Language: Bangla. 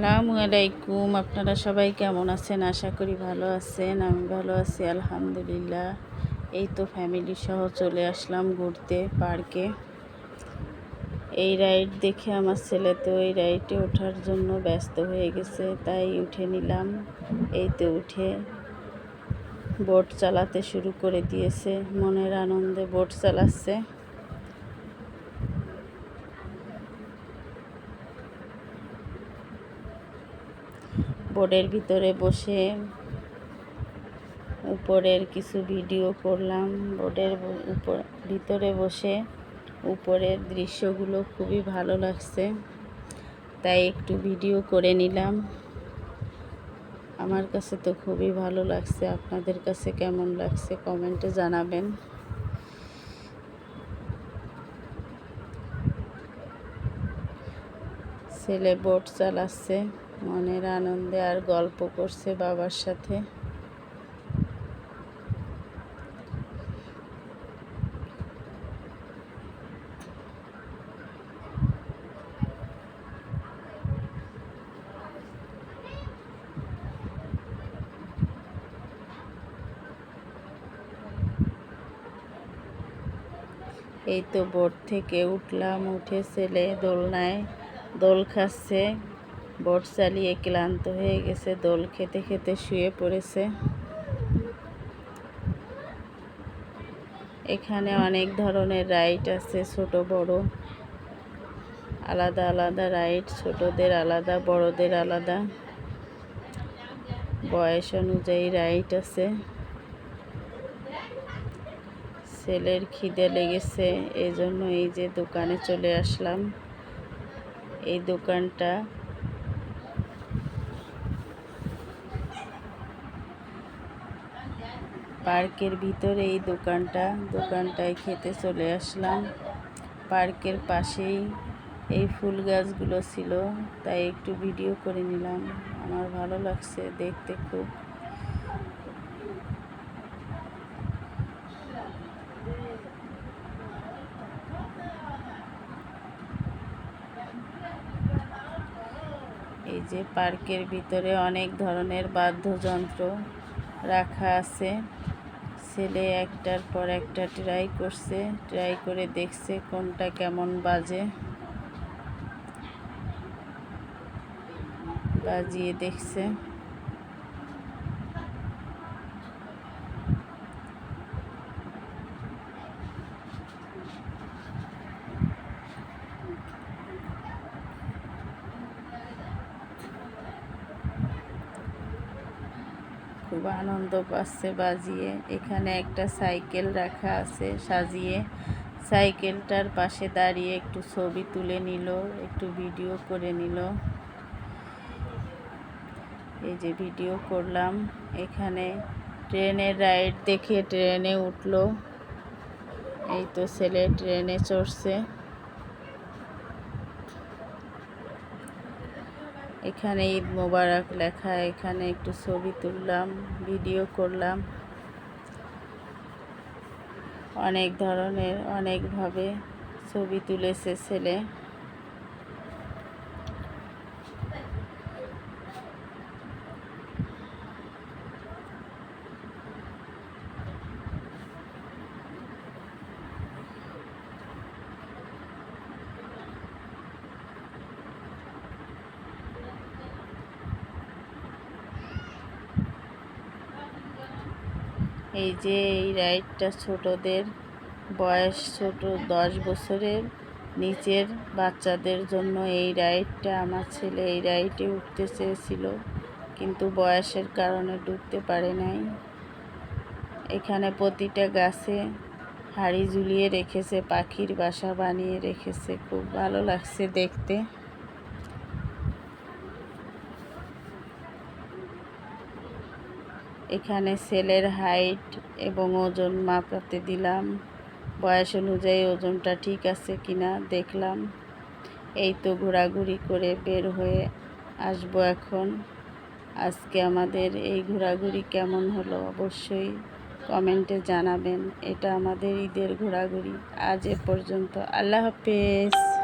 আসসালামু আলাইকুম। আপনারা সবাই কেমন আছেন? আশা করি ভালো আছেন। আমি ভালো আছি, আলহামদুলিল্লাহ। এই তো ফ্যামিলি সহ চলে আসলাম ঘুরতে পার্কে এই রাইড দেখে আমার ছেলে তো এই রাইডে ওঠার জন্য ব্যস্ত হয়ে গেছে, তাই উঠে নিলাম। এই তো উঠে বোট চালাতে শুরু করে দিয়েছে। মনের আনন্দে বোট চালাচ্ছে। বোর্ডের ভিতরে বসে উপরের কিছু ভিডিও করলাম। বোর্ডের উপর ভিতরে বসে উপরের দৃশ্যগুলো খুবই ভালো লাগছে, তাই একটু ভিডিও করে নিলাম। আমার কাছে তো খুবই ভালো লাগছে, আপনাদের কাছে কেমন লাগছে কমেন্টে জানাবেন। ছেলে বোট চালাচ্ছে। মনের আনন্দে আর গল্প করছে বাবার সাথে। এই তো বোট থেকে উঠলাম, উঠে ছেলে দোলনায় দোল খাচ্ছে। বোট চালিয়ে ক্লান্ত হয়ে গেছে, দোল খেতে খেতে শুয়ে পড়েছে। এখানে অনেক ধরনের রাইড আছে, ছোট, বড়। আলাদা আলাদা রাইড ছোটদের আলাদা, বড়দের আলাদা। বয়স অনুযায়ী রাইড আছে। ছেলের খিদে লেগেছে এই জন্য এই যে দোকানে চলে আসলাম। এই দোকানটা পার্কের ভিতরে এই দোকানটা, দোকানটায় খেতে চলে আসলাম। পার্কের পাশেই এই ফুল গাছগুলো ছিল, তাই একটু ভিডিও করে নিলাম। আমার ভালো লাগছে দেখতে খুব। এই যে পার্কের ভিতরে অনেক ধরনের বাদ্যযন্ত্র। রাখা আছে। ছেলে একটার পর একটা ট্রাই করছে ট্রাই করে দেখছে কোনটা কেমন বাজে। বাজিয়ে দেখছে। খুব আনন্দ পাচ্ছে বাজিয়ে। এখানে একটা সাইকেল রাখা আছে সাজিয়ে। সাইকেলটার পাশে দাঁড়িয়ে একটু ছবি তুলে নিল, একটু ভিডিও করে নিল। এই যে ভিডিও করলাম। এখানে ট্রেনের রাইড দেখে ট্রেনে উঠল। এই তো ছেলে ট্রেনে চড়ছে। এখানে ঈদ মোবারক লেখা, এখানে একটু ছবি তুললাম, ভিডিও করলাম। অনেক ধরনের, অনেকভাবে ছবি তুলেছে ছেলে। এই যে এই রাইডটা ছোটদের বয়স ছোট, দশ বছরের নিচের বাচ্চাদের জন্য এই রাইডটা। আমার ছেলে এই রাইডে উঠতে চেয়েছিল, কিন্তু বয়সের কারণে ঢুকতে পারে নাই। এখানে প্রতিটা গাছে হাড়ি ঝুলিয়ে রেখেছে, পাখির বাসা বানিয়ে রেখেছে। খুব ভালো লাগছে দেখতে। এখানে সেলের হাইট এবং ওজন মাপাতে দিলাম। বয়স অনুযায়ী ওজনটা ঠিক আছে কিনা দেখলাম। এই তো ঘোরাঘুরি করে বের হয়ে আসব এখন। আজকে আমাদের এই ঘোরাঘুরি কেমন হলো অবশ্যই কমেন্টে জানাবেন। এটা আমাদের ঈদের ঘোরাঘুরি। আজ এ পর্যন্ত। আল্লাহ হাফেজ।